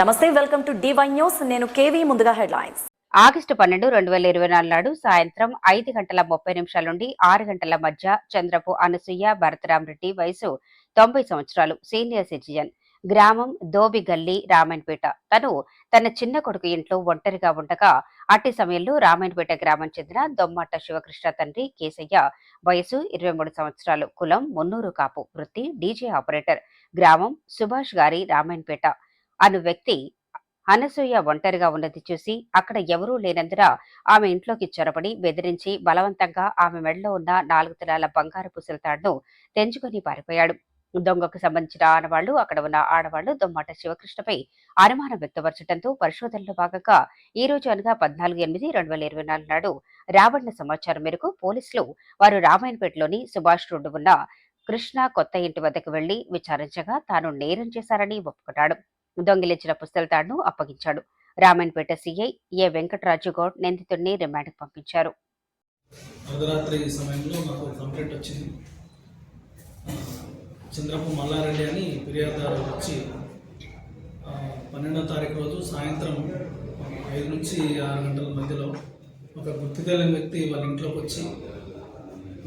Namaste welcome to DY news నేను KV ముందుగా headlines. August పన్నెండు రెండు వేల ఇరవై నాలుగు నాడు సాయంత్రం ఐదు గంటల ముప్పై నిమిషాల నుండి ఆరు గంటల మధ్య చంద్రపు అనసూయ భరతరామరెడ్డి వయసు తొంభై సంవత్సరాలు. సీనియర్ సిటిజన్ గ్రామం దోబిగల్లి రామాయణపేట. తను తన చిన్న కొడుకు ఇంట్లో ఒంటరిగా ఉండగా అట్టి సమయంలో రామాయణపేట గ్రామం చెందిన దొమ్మట శివకృష్ణ తండ్రి కేసయ్య వయసు ఇరవై మూడు సంవత్సరాలు. కులం మున్నూరు కాపు వృత్తి డీజే ఆపరేటర్. గ్రామం సుభాష్ గారి రామాయణపేట. అను వ్యక్తి అనసూయ ఒంటరిగా ఉన్నది చూసి అక్కడ ఎవరూ లేనందున ఆమె ఇంట్లోకి చొరబడి బెదిరించి బలవంతంగా ఆమె మెడలో ఉన్న నాలుగు తులాల బంగారు పుసలతాడును తెంచుకొని పారిపోయాడు. దొంగకు సంబంధించిన ఆడవాళ్ళు అక్కడ ఉన్న ఆడవాళ్ళు దొమ్మాట శివకృష్ణపై అనుమానం వ్యక్తపరచడంతో పరిశోధనలో భాగంగా ఈ రోజు అనగా పద్నాలుగు ఎనిమిది రెండు వేల ఇరవై నాలుగు నాడు రాబడిన సమాచారం మేరకు పోలీసులు వారు రామాయణపేటలోని సుభాష్ రోడ్డు ఉన్న కృష్ణ కొత్త ఇంటి వద్దకు వెళ్ళి విచారించగా తాను నేరం చేశారని ఒప్పుకున్నాడు. దొంగిలించిన పుస్తలతాడును అప్పగించాడు. రామన్పేట సీఐ ఏ వెంకటరాజు గౌడ్ నిందితుడిని రిమాండ్కు పంపించారు. అర్ధరాత్రి సమయంలో నాకు కంప్లైంట్ వచ్చింది. చంద్రపు మల్లారెడ్డి అని ఫిర్యాదుదారు వచ్చి పన్నెండో తారీఖు రోజు సాయంత్రం ఐదు నుంచి ఆరు గంటల మధ్యలో ఒక గుర్తు తెలియని వ్యక్తి వాళ్ళ ఇంట్లోకి వచ్చి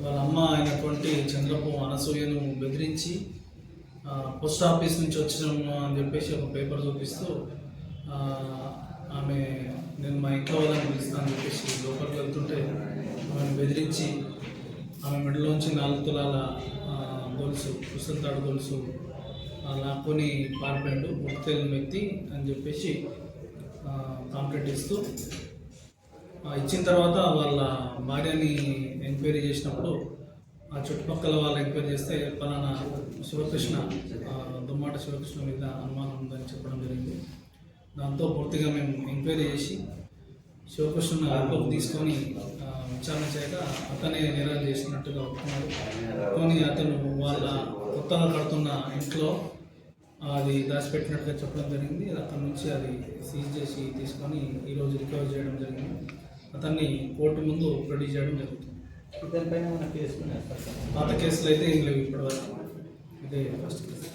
వాళ్ళ అమ్మ అయినటువంటి చంద్రపు అనసూయను బెదిరించి పోస్ట్ ఆఫీస్ నుంచి వచ్చినాము అని చెప్పేసి ఒక పేపర్ చూపిస్తూ ఆమె నేను మా ఇంట్లో వాళ్ళని పిలుస్తాను అని చెప్పేసి లోపలికి వెళ్తుంటే ఆమెను బెదిరించి ఆమె మెడలోంచి నాలుగు తులాల ఆ, గొలుసు పుస్తకాడు గొలుసు అలా లాక్కొని పారిపోయాడు. గుర్తు తెలియని వ్యక్తి అని చెప్పేసి ఆ, కంప్లైంట్ ఇస్తూ ఇచ్చిన తర్వాత వాళ్ళ భార్యని ఎంక్వైరీ చేసినప్పుడు ఆ చుట్టుపక్కల వాళ్ళు ఎంక్వైరీ చేస్తే పలానా శివకృష్ణ దుమ్మాట శివకృష్ణ మీద అనుమానం ఉందని చెప్పడం జరిగింది. దాంతో పూర్తిగా మేము ఎంక్వైరీ చేసి శివకృష్ణ అదుపులోకి తీసుకొని విచారణ చేయక అతనే నేరాలు చేసినట్టుగా ఒప్పుకున్నాడు కానీ అతను వాళ్ళ కొత్తగా కడుతున్న ఇంట్లో అది దాచిపెట్టినట్టుగా చెప్పడం జరిగింది. అక్కడి నుంచి అది సీజ్ చేసి తీసుకొని ఈరోజు రికవర్ చేయడం జరిగింది. అతన్ని కోర్టు ముందు ప్రొడ్యూస్ చేయడం జరుగుతుంది. దానిపైన మన కేసులు ఉన్నాయి పాత కేసులు అయితే ఏం లేవు ఇప్పటివరకు. ఇదే ఫస్ట్ కేసు